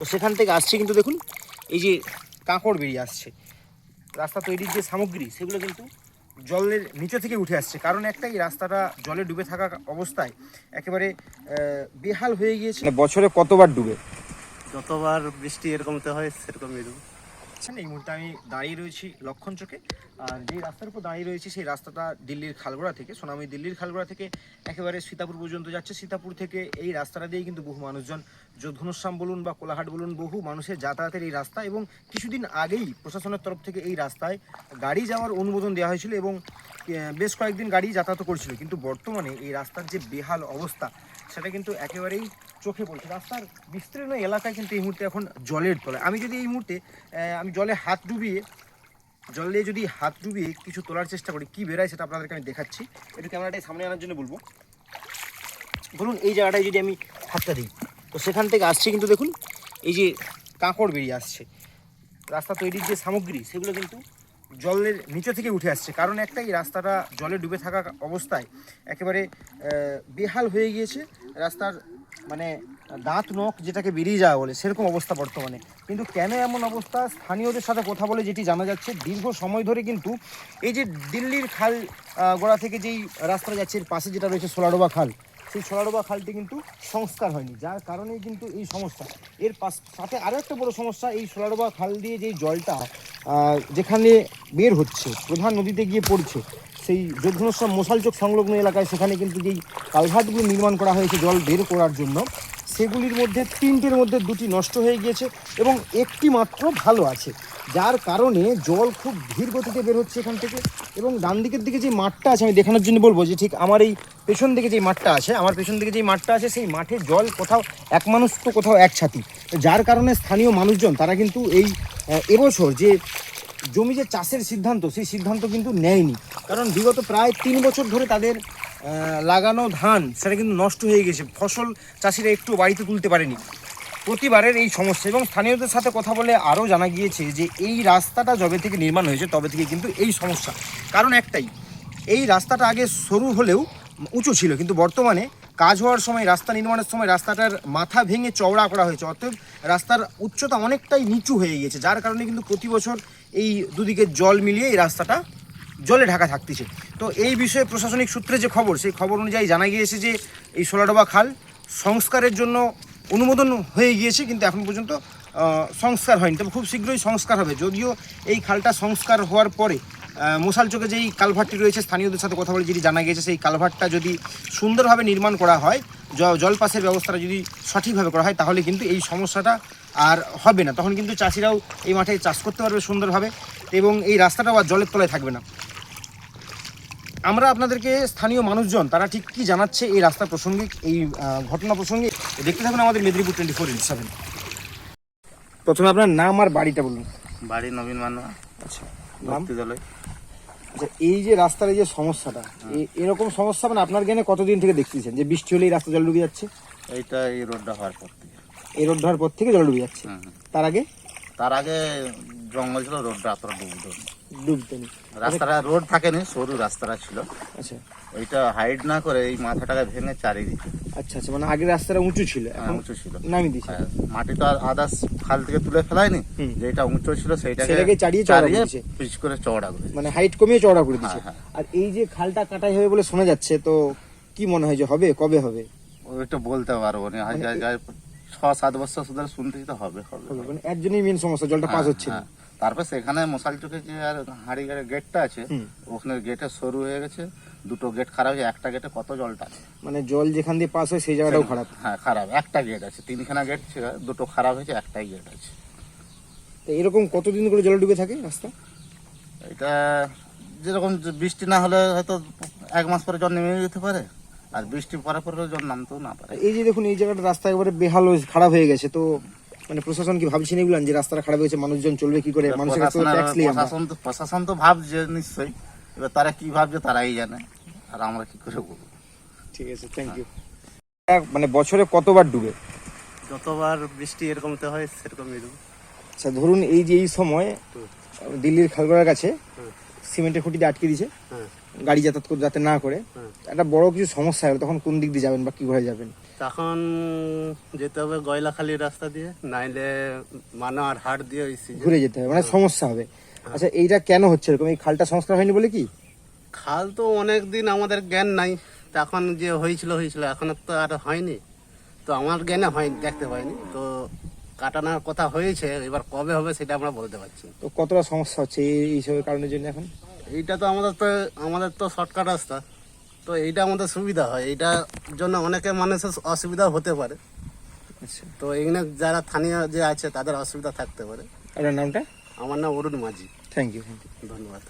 তো সেখান থেকে আসছে কিন্তু দেখুন এই যে কাঁকড় বেরিয়ে আসছে। রাস্তা তৈরির যে সামগ্রী সেগুলো কিন্তু জলের নিচে থেকে উঠে আসছে। কারণ একটাই রাস্তাটা জলে ডুবে থাকা অবস্থায় একেবারে বেহাল হয়ে গিয়েছে। মানে বছরে কতবার ডুবে? যতবার বৃষ্টি এরকমতে হয় সেরকমই ডুবে। আচ্ছা এই মুহূর্তে আমি দাঁড়িয়ে রয়েছি লক্ষণ চোখে আর যে রাস্তার উপর দাঁড়িয়ে রয়েছি, সেই রাস্তাটা দিল্লির খালগোড়া থেকে সোনামি দিল্লির খালগোড়া থেকে একেবারে সীতাপুর পর্যন্ত যাচ্ছে। সীতাপুর থেকে এই রাস্তাটা দিয়েই কিন্তু বহু মানুষজন যোধঘনশ্যাম বলুন বা কোলাহাট বলুন, বহু মানুষের যাতায়াতের এই রাস্তা এবং কিছুদিন আগেই প্রশাসনের তরফ থেকে এই রাস্তায় গাড়ি যাওয়ার অনুমোদন দেওয়া হয়েছিল এবং বেশ কয়েকদিন গাড়ি যাতায়াত করছিল। কিন্তু বর্তমানে এই রাস্তার যে বেহাল অবস্থা, সেটা কিন্তু একেবারেই চোখে পড়ছে। রাস্তার বিস্তীর্ণ এলাকায় কিন্তু এই মুহূর্তে এখন জলের তলায় আমি যদি এই মুহূর্তে আমি জলে হাত ডুবিয়ে, জলে যদি হাত ডুবিয়ে কিছু তোলার চেষ্টা করি, কি বেরায় সেটা আপনাদেরকে আমি দেখাচ্ছি। একটু ক্যামেরাটাই সামনে আনার জন্য বলব। ধরুন এই জায়গাটায় যদি আমি হাতটা দিই, তো সেখান থেকে আসছে কিন্তু দেখুন, এই যে কাঁকড় বেরিয়ে আসছে। রাস্তা তৈরির যে সামগ্রী, সেগুলো কিন্তু জলের নিচে থেকে উঠে আসছে। কারণ একটাই, রাস্তাটা জলে ডুবে থাকা অবস্থায় একেবারে বেহাল হয়ে গিয়েছে। রাস্তার মানে দাঁত, নখ যেটাকে বেরিয়ে যাওয়া বলে, সেরকম অবস্থা বর্তমানে। কিন্তু কেন এমন অবস্থা? স্থানীয়দের সাথে কথা বলে যেটি জানা যাচ্ছে, দীর্ঘ সময় ধরে কিন্তু এই যে দিল্লির খাল গোড়া থেকে যেই রাস্তা যাচ্ছে, এর পাশে যেটা রয়েছে সোলাডোবা খাল, সেই সোলাডোবা খালটি কিন্তু সংস্কার হয়নি। যার কারণেই কিন্তু এই সমস্যা। এর পাশ, সাথে আরও একটা বড় সমস্যা, এই সোলাডোবা খাল দিয়ে যেই জলটা যেখানে বের হচ্ছে, প্রধান নদীতে গিয়ে পড়ছে সেই যোধঘনশ্যাম মশালচোক সংলগ্ন এলাকায় সেখানে কিন্তু যেই কালভার্টগুলো নির্মাণ করা হয়েছে, জল বের করার জন্য, সেগুলির মধ্যে তিনটের মধ্যে দুটি নষ্ট হয়ে গিয়েছে এবং একটি মাত্র ভালো আছে, যার কারণে জল খুব ধীর গতিতে বের হচ্ছে এখান থেকে এবং ডান দিকের দিকে যে মাঠটা আছে, আমি দেখানোর জন্য বলব যে ঠিক আমার এই পেছন দিকে যে মাঠটা আছে, আমার পেছন দিকে যে মাঠটা আছে, সেই মাঠে জল কোথাও এক মানুষ তো কোথাও এক ছাতি, যার কারণে স্থানীয় মানুষজন তারা কিন্তু এই এবছর যে জমি যে চাষের সিদ্ধান্ত, সেই সিদ্ধান্ত কিন্তু নেয়নি। কারণ বিগত প্রায় তিন বছর ধরে তাদের লাগানো ধান, সেটা কিন্তু নষ্ট হয়ে গেছে। ফসল চাষিরা একটু বাড়িতে তুলতে পারেনি। প্রতিবারের এই সমস্যা। এবং স্থানীয়দের সাথে কথা বলে আরও জানা গিয়েছে যে, এই রাস্তাটা যবে থেকে নির্মাণ হয়েছে, তবে থেকে কিন্তু এই সমস্যা। কারণ একটাই, এই রাস্তাটা আগে সরু হলেও উঁচু ছিল, কিন্তু বর্তমানে কাজ হওয়ার সময়, রাস্তা নির্মাণের সময় রাস্তাটার মাথা ভেঙে চওড়া করা হয়েছে। অর্থাৎ রাস্তার উচ্চতা অনেকটাই নিচু হয়ে গিয়েছে যার কারণে কিন্তু প্রতি বছর এই দুদিকে জল মিলিয়ে এই রাস্তাটা জলে ঢাকা থাকতেছে। তো এই বিষয়ে প্রশাসনিক সূত্রে যে খবর, সেই খবর অনুযায়ী জানা গিয়েছে যে এই সোলাডোবা খাল সংস্কারের জন্য অনুমোদন হয়ে গিয়েছে, কিন্তু এখন পর্যন্ত সংস্কার হয়নি। তবে খুব শীঘ্রই সংস্কার হবে। যদিও এই খালটা সংস্কার হওয়ার পরে মশাল চোখে যেই কালভারটি রয়েছে, স্থানীয়দের সাথে কথা বলে যেটি জানা গিয়েছে, সেই কালভারটা যদি সুন্দরভাবে নির্মাণ করা হয় জল পাসের ব্যবস্থাটা যদি সঠিকভাবে করা হয় তাহলে কিন্তু এই সমস্যাটা আর হবে না। তখন কিন্তু চাষিরাও এই মাঠে চাষ করতে পারবে সুন্দরভাবে এবং এই রাস্তাটাও আর জলের তলায় থাকবে না। আমরা আপনাদেরকে স্থানীয় মানুষজন তারা ঠিক কি জানাচ্ছে এই রাস্তা প্রসঙ্গে এই ঘটনা প্রসঙ্গে দেখতে থাকুন আমাদের Medinipur twenty four into seven. প্রথমে আপনার নাম আর বাড়িটা বলুন। বাড়ি নবীন মান্না। আচ্ছা নাম? আচ্ছা এই যে রাস্তার এই যে সমস্যাটা এ- এরকম সমস্যা মানে আপনার জ্ঞানে কতদিন থেকে দেখতেছেন? যে বৃষ্টি হলে এই রাস্তা জল ডুবে যাচ্ছে? এইটা এই রোডটা হওয়ার পর থেকে। এই রোড হওয়ার পর থেকে জল ডুবে যাচ্ছে। তার আগে? তার আগে জঙ্গল ছিল রোডটা এতটা ডুবে। ডুবতেনি। রাস্তাটা রোড থাকেনি সরু রাস্তাটা ছিল। আচ্ছা। ওইটা হাইড না করে এই মাথাটাকে ভেঙে চারিদিকে। আচ্ছা আচ্ছা মানে আগের রাস্তাটা উঁচু ছিল হ্যাঁ, এখন উঁচু ছিল। নামিয়ে দিয়েছে। হ্যাঁ, মাটি তো আর আদার্স খাল থেকে তুলে ফেলায়নি যেটা উঁচু ছিল সেইটাকে সেটাকে চারিয়ে চওড়া করে দিয়েছে। পিচ করে চওড়া করে মানে হাইট কমিয়ে চওড়া করে দিচ্ছে হ্যাঁ, আর এই যে খালটা কাটাই হবে বলে শোনা যাচ্ছে তো কি মনে হয় যে হবে কবে হবে? ওইটা বলতে পারব না মানে ছ সাত বছর শুধু শুনতেছি তো হবে হবে। মানে এর মেন সমস্যা জলটা পাস হচ্ছে না। তারপর সেখানে মশাল চোখে যে আর হাড়ি গাড়ি গেটটা আছে। ওখানে গেটে সরু হয়ে গেছে দুটো গেট খারাপ হয়েছে একটা গেটে কত জলটা আছে মানে জল যেখান দিয়ে পাস হয় সেই জায়গাটাও খারাপ। হ্যাঁ খারাপ একটা গেট আছে তিনখানা গেট ছিল দুটো খারাপ হয়েছে একটাই গেট আছে। তো এরকম কতদিন করে জল ডুবে থাকে রাস্তা? এটা যেরকম বৃষ্টি না হলে হয়তো এক মাস পরে জল নেমে যেতে পারে আর বৃষ্টি পরে পরে জল নামতেও না পারে। এই যে দেখুন এই জায়গাটা রাস্তা একেবারে বেহাল খারাপ হয়ে গেছে তো মানে প্রশাসন কি ভাবছেন এগুলো যে রাস্তাটা খারাপ হয়েছে মানুষজন চলবে কি করে? মানুষের কাছে ট্যাক্স নিয়ে প্রশাসন তো প্রশাসন তো ভাবছে নিশ্চয়ই। এবার তারা কি ভাবছে তারাই জানে। আর আমরা কি করে বলব ঠিক আছে থ্যাংক ইউ মানে বছরে কতবার ডুবে? যতবার বৃষ্টি এরকম তো হয় সেরকমই ডুবে। আচ্ছা ধরুন এই যে এই সময় দিল্লির খালগড়ার কাছে সিমেন্টের খুঁটি দিয়ে আটকে দিয়েছে। হ্যাঁ। গাড়ি যাতায়াত করে যাতে না করে। হ্যাঁ। একটা বড় কিছু সমস্যা হলো তখন কোন দিক দিয়ে যাবেন বা কি করে যাবেন? তখন যেতে হবে গয়লাখালি রাস্তা দিয়ে নাইলে মানা আর হাট দিয়ে ওই ঘুরে যেতে হবে মানে সমস্যা হবে। আচ্ছা এইটা কেন হচ্ছে এরকম? এই খালটা সংস্কার হয়নি বলে কি? খাল তো অনেক দিন আমাদের জ্ঞান নাই। তখন যে হয়েছিল হয়েছিল এখন তো আর হয়নি। তো আমার জ্ঞানে হয়নি দেখতে পাইনি। তো কাটানোর কথা হয়েছে এবার কবে হবে সেটা আমরা বলতে পারছি তো কতটা সমস্যা হচ্ছে এই এইসবের কারণের জন্য এখন? এইটা তো আমাদের তো আমাদের তো শর্টকাট রাস্তা। তো এইটা আমাদের সুবিধা হয়। এইটার জন্য অনেকে মানুষের অসুবিধা হতে পারে। আচ্ছা। তো এখানে যারা স্থানীয় যে আছে তাদের অসুবিধা থাকতে পারে। আপনার নামটা? আমার নাম অরুণ মাঝি। থ্যাংক ইউ থ্যাংক ইউ ধন্যবাদ।